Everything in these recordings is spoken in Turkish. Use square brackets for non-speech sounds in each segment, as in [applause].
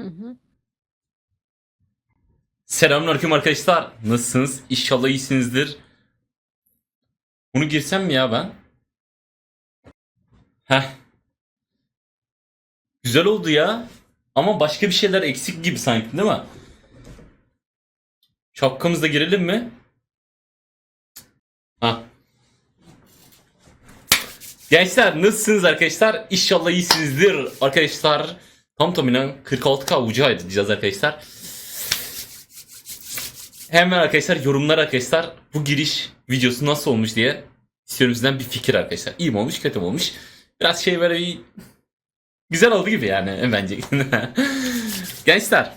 Hı hı. Selamünaleyküm arkadaşlar. Nasılsınız? İnşallah iyisinizdir. Bunu girsem mi ya ben? Heh. Güzel oldu ya. Ama başka bir şeyler eksik gibi sanki değil mi? Şapkamızda girelim mi? Ha. Gençler nasılsınız arkadaşlar? İnşallah iyisinizdir arkadaşlar. Tam tamına 46k ucu ayıracağız arkadaşlar. Hemen arkadaşlar yorumlar arkadaşlar bu giriş videosu nasıl olmuş diye istiyorum sizden bir fikir arkadaşlar. İyi mi olmuş kötü mü olmuş? Biraz şey böyle bir güzel oldu gibi yani [laughs] bence. Gençler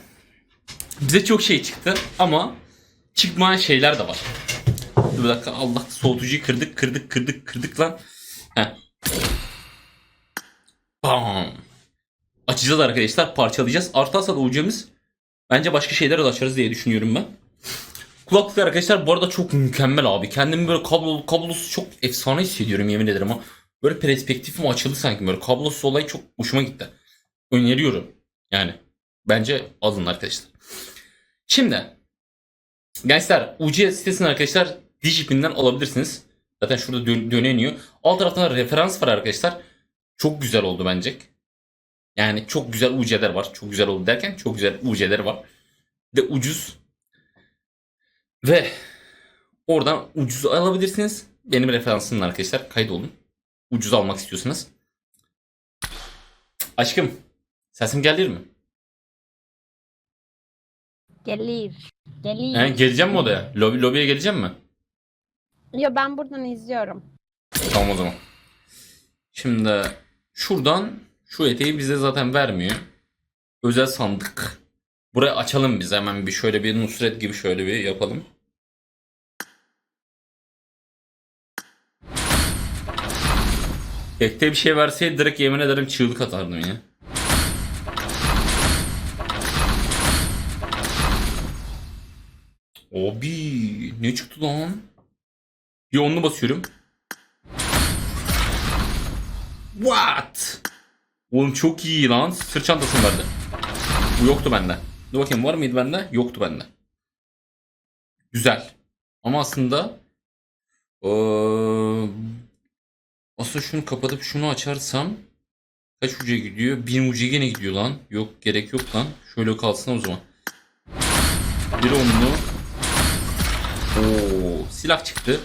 bize çok şey çıktı ama çıkmayan şeyler de var. Dur bir dakika Allah soğutucuyu kırdık kırdık kırdık kırdık lan. Heh. Bam. Açacağız arkadaşlar parçalayacağız. Artı hasat olacağımız bence başka şeyler de açarız diye düşünüyorum ben. Kulaklıklar arkadaşlar bu arada çok mükemmel abi. Kendimi böyle kablo, kablosuz çok efsane hissediyorum yemin ederim ama böyle perspektifim açıldı sanki böyle kablosuz olay çok hoşuma gitti. Öneriyorum yani. Bence alın arkadaşlar. Şimdi gençler UC sitesini arkadaşlar Digipin'den alabilirsiniz. Zaten şurada dön- döneniyor. Alt taraftan da referans var arkadaşlar. Çok güzel oldu bence. Yani çok güzel UC'ler var. Çok güzel oldu derken çok güzel UC'ler var. Ve ucuz. Ve oradan ucuz alabilirsiniz. Benim referansımın arkadaşlar kaydolun. Ucuz almak istiyorsanız. Aşkım sesim gelir mi? Gelir. Gelir. He, geleceğim mi odaya? Lobi, lobiye geleceğim mi? Yo ben buradan izliyorum. Tamam o zaman. Şimdi şuradan şu eteği bize zaten vermiyor. Özel sandık. Burayı açalım biz hemen bir şöyle bir Nusret gibi şöyle bir yapalım. Ekte bir şey verseydi direkt yemin ederim çığlık atardım ya. Abi ne çıktı lan? Bir onlu basıyorum. What? Oğlum çok iyi lan. Sırt çantası mı verdi. Bu yoktu bende. Dur bakayım var mıydı bende? Yoktu bende. Güzel. Ama aslında eee aslında şunu kapatıp şunu açarsam kaç ucuya gidiyor? Bin ucuya gene gidiyor lan. Yok gerek yok lan. Şöyle kalsın o zaman. Bir onlu. Oo, silah çıktı.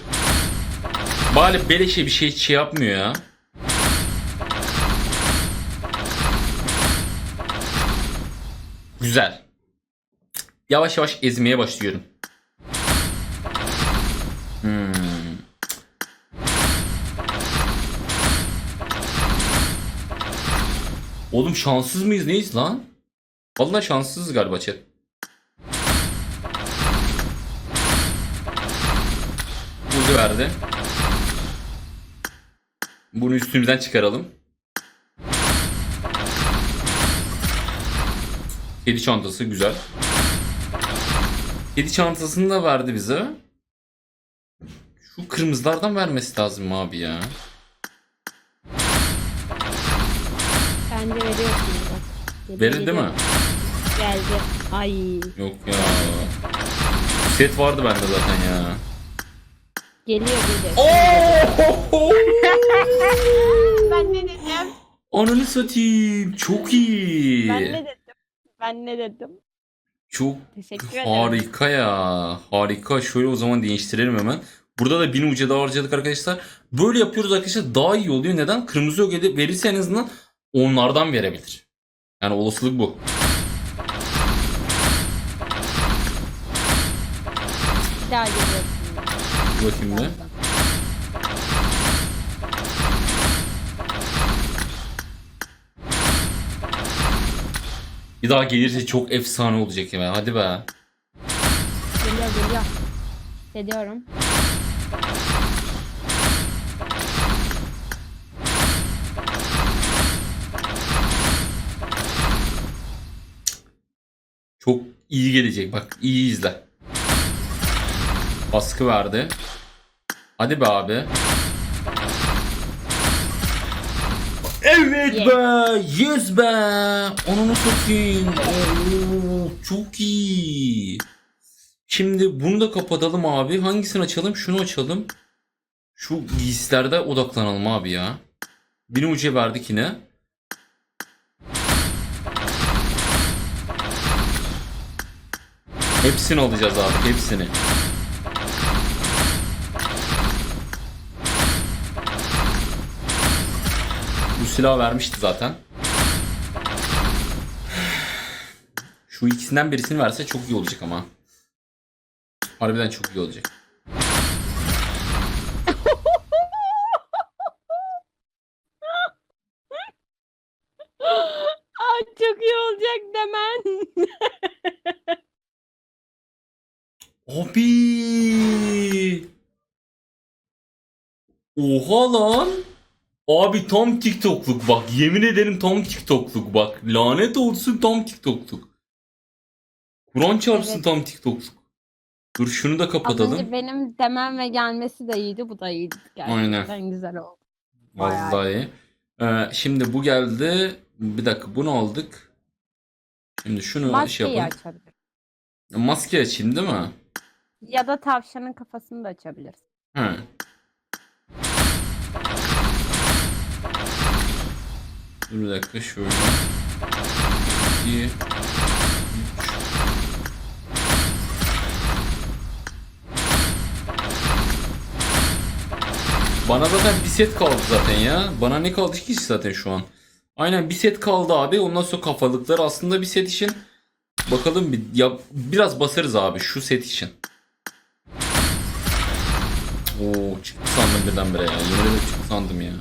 Bari beleşe bir şey şey yapmıyor ya. Güzel. Yavaş yavaş ezmeye başlıyorum. Hmm. Oğlum şanssız mıyız neyiz lan? Vallahi şanssızız galiba chat. Ucu verdi. Bunu üstümüzden çıkaralım. Kedi çantası güzel. Kedi çantasını da verdi bize. Şu kırmızılardan vermesi lazım abi ya. Bence bak. Geliyor, Verir değil mi? Geldi. Ay. Yok ya. Set vardı bende zaten ya. Geliyor geliyor. Oh! [laughs] ben ne dedim? Ananı satayım. Çok iyi. Ben ne dedim? Ben ne dedim? Çok Teşekkür ederim. harika ya. Harika. Şöyle o zaman değiştirelim hemen. Burada da bin uca daha harcadık arkadaşlar. Böyle yapıyoruz arkadaşlar. Daha iyi oluyor. Neden? Kırmızı edip verirse en azından onlardan verebilir. Yani olasılık bu. Bir daha geliyorsun. Bakayım bir. Bir daha gelirse çok efsane olacak ya. Hadi be. Geliyor geliyor. Hissediyorum. Çok iyi gelecek. Bak iyi izle. Baskı verdi. Hadi be abi. Evet. Yes. be. Yes be. Onu satayım. Oo, çok iyi. Şimdi bunu da kapatalım abi. Hangisini açalım? Şunu açalım. Şu giysilerde odaklanalım abi ya. Bir ucuya verdik yine. Hepsini alacağız abi. Hepsini. Bu silah vermişti zaten. Şu ikisinden birisini verse çok iyi olacak ama. Harbiden çok iyi olacak. [laughs] Aa, çok iyi olacak demen. [laughs] Abi. Oha lan. Abi tam TikTokluk bak. Yemin ederim tam TikTokluk bak. Lanet olsun tam TikTokluk. Kur'an çarpsın Evet. tam TikTokluk. Dur şunu da Az kapatalım. önce benim demem ve gelmesi de iyiydi. Bu da iyiydi. Gerçekten güzel oldu. bayağı Vallahi. Ee, şimdi bu geldi. Bir dakika bunu aldık. Şimdi şunu şey Maskeyi yapalım. açabiliriz. Maske açayım değil mi? Ya da tavşanın kafasını da açabiliriz. He. Dur bir dakika şöyle. İki. Üç. Bana zaten bir set kaldı zaten ya. Bana ne kaldı ki zaten şu an. Aynen bir set kaldı abi. Ondan sonra kafalıklar aslında bir set için. Bakalım bir ya biraz basarız abi şu set için. Oo çıktı sandım birdenbire ya. Yemin ederim çıktı sandım ya.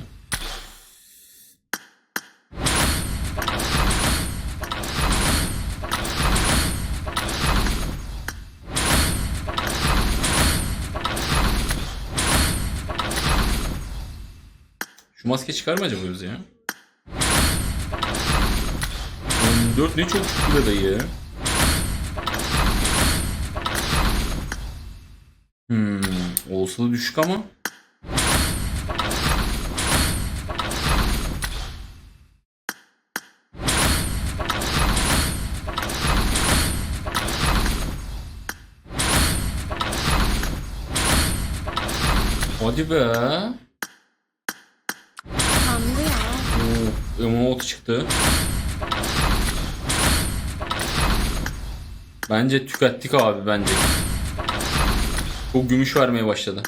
Maske çıkar mı acaba ya? 14 ne çok çıktı dayı. Hmm, olasılığı düşük ama. Hadi be. Sandı ya. Emote çıktı. Bence tükettik abi bence. Çok gümüş vermeye başladı.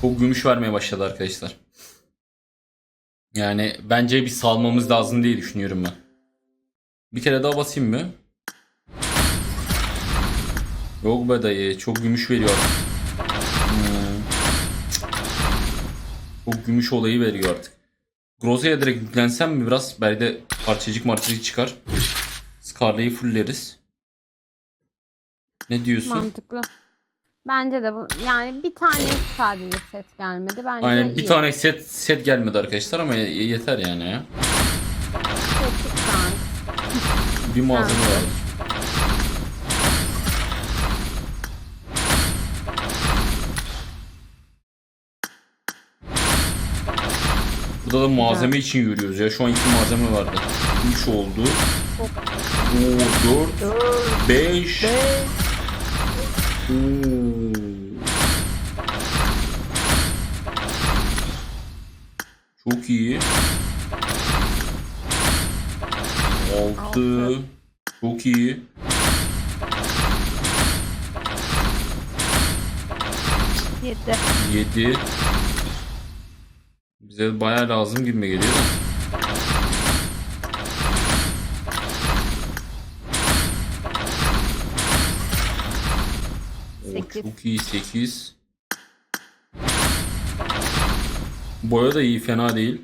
Çok gümüş vermeye başladı arkadaşlar. Yani bence bir salmamız lazım diye düşünüyorum ben. Bir kere daha basayım mı? Yok be dayı çok gümüş veriyor. Çok gümüş olayı veriyor artık. Groza'ya direkt yüklensem mi biraz? Belki de parçacık marçacık çıkar. Scarlet'i fulleriz. Ne diyorsun? Mantıklı. Bence de bu yani bir tane sadece set gelmedi. Bence Aynen bir iyi. tane set set gelmedi arkadaşlar ama ye- yeter yani ya. An. Bir malzeme var. Burada da malzeme için yürüyoruz ya. Şu an iki malzeme vardı. 3 oldu. Oo 4 5 Çok iyi. 6 Çok iyi. yedi. 7 Bize bayağı lazım gibi geliyor. Oo, Sekiz. çok iyi 8 Boya da iyi fena değil.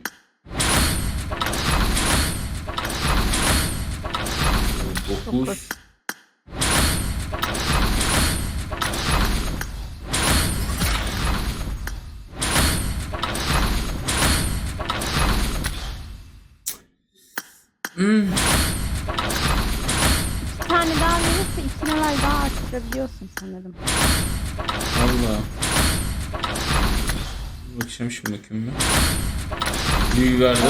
Dokuz. Daha arttırabiliyorsun sanırım. Valla. Bakacağım şimdi bakayım ben. Büyü verdi.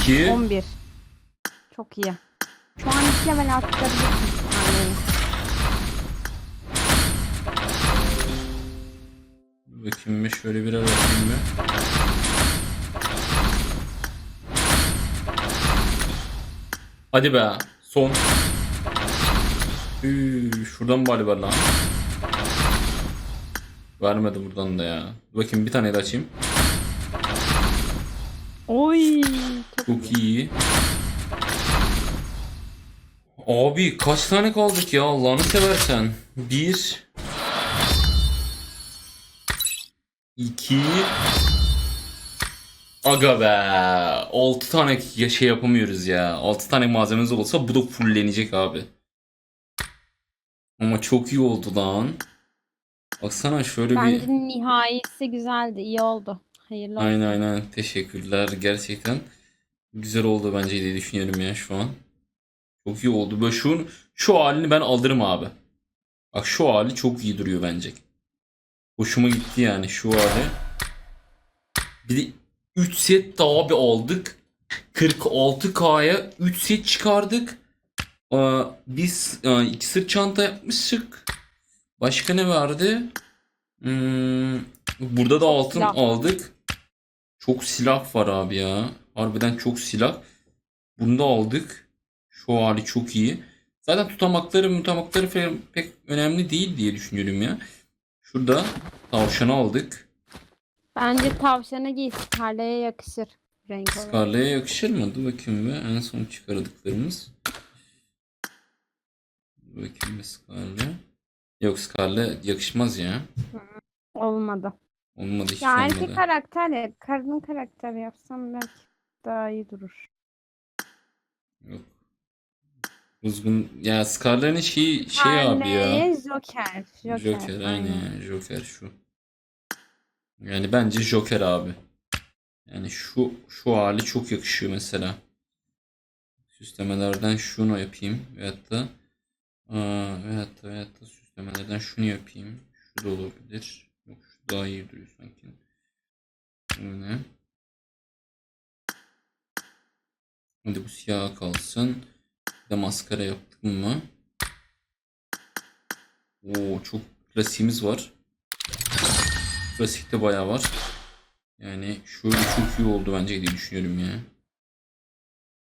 2. 11. Çok iyi. Şu an 2 level saniyeyi. Bakayım bir şöyle bir bakayım bir. Hadi be. Son. Üü, şuradan bari ver lan. Vermedi buradan da ya. Bakayım bir tane de açayım. Oy. Çok iyi. Abi kaç tane kaldık ya Allah'ını seversen. Bir. İki. Aga be. Altı tane ya şey yapamıyoruz ya. Altı tane malzememiz olsa bu da fullenecek abi. Ama çok iyi oldu lan. Baksana şöyle Bence bir... nihayesi güzeldi. iyi oldu. Hayırlı olsun. Aynen aynen. Teşekkürler. Gerçekten güzel oldu bence diye düşünüyorum ya şu an. Çok iyi oldu. Böyle şu, şu halini ben alırım abi. Bak şu hali çok iyi duruyor bence. Hoşuma gitti yani şu hali. Bir de 3 set daha bir aldık. 46K'ya 3 set çıkardık. Aa, Biz aa, iki sırt çanta yapmıştık. Başka ne vardı? Hmm, burada da altın Silah. aldık. Çok silah var abi ya. Harbiden çok silah. Bunu da aldık. Şu hali çok iyi. Zaten tutamakları mutamakları falan pek önemli değil diye düşünüyorum ya. Şurada tavşanı aldık. Bence tavşana giy. Scarlett'e yakışır. Renk olarak. Scarlett'e yakışır mı? Dur bakayım be. En son çıkardıklarımız. Bakayım be Scarlett. Yok Scarlett yakışmaz ya. Olmadı. Olmadı hiç Ya olmadı. erkek karakter ya. Kadın karakter yapsam belki daha iyi durur. Yok. Uzgun ya Scarlett'in şeyi şey abi ya. Harley, Joker. Joker. Joker aynen Joker şu. Yani bence Joker abi. Yani şu şu hali çok yakışıyor mesela. Süslemelerden şunu yapayım veyahut da aa, veyahut da süslemelerden şunu yapayım. Şu da olabilir. Yok şu daha iyi duruyor sanki. Ne? Hadi bu siyah kalsın. Bir de maskara yaptık mı? Oo çok klasiğimiz var. Klasikte bayağı var. Yani şöyle çok iyi oldu bence diye düşünüyorum ya.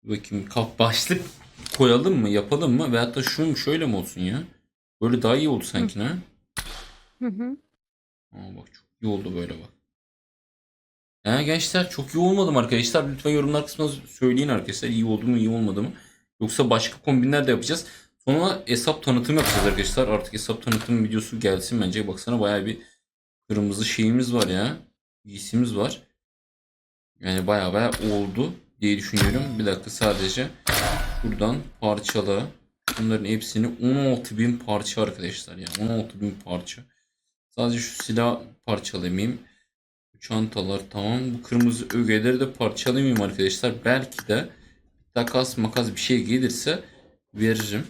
Bakayım kap başlık koyalım mı yapalım mı veyahut da şunu şöyle mi olsun ya? Böyle daha iyi oldu sanki ne? Hı hı. Aa bak çok iyi oldu böyle bak. Ya gençler çok iyi olmadı mı arkadaşlar? Lütfen yorumlar kısmına söyleyin arkadaşlar. iyi oldu mu iyi olmadı mı? Yoksa başka kombinler de yapacağız. Sonra hesap tanıtım yapacağız arkadaşlar. Artık hesap tanıtım videosu gelsin bence. Baksana bayağı bir kırmızı şeyimiz var ya. Giysimiz var. Yani bayağı bayağı oldu diye düşünüyorum. Bir dakika sadece şuradan parçala. Bunların hepsini 16.000 parça arkadaşlar ya. 16.000 parça. Sadece şu silah parçalamayayım. Bu çantalar tamam. Bu kırmızı ögeleri de parçalamayayım arkadaşlar. Belki de takas makas bir şey gelirse veririm.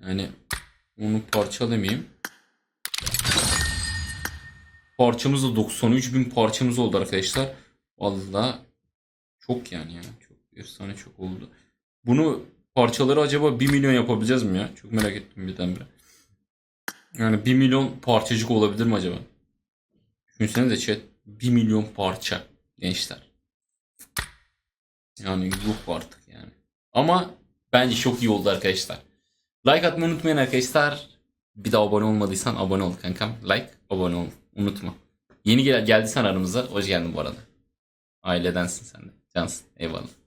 Yani onu parçalamayayım. Parçamız da 93 bin parçamız oldu arkadaşlar. Vallahi çok yani ya. Çok efsane çok oldu. Bunu parçaları acaba 1 milyon yapabileceğiz mi ya? Çok merak ettim birdenbire. Yani 1 milyon parçacık olabilir mi acaba? Düşünsenize chat. 1 milyon parça gençler. Yani yuh artık yani. Ama bence çok iyi oldu arkadaşlar. Like atmayı unutmayın arkadaşlar. Bir de abone olmadıysan abone ol kankam. Like, abone ol. Unutma. Yeni gel geldiysen aramıza. Hoş geldin bu arada. Ailedensin sen de. Chance. Eyvallah.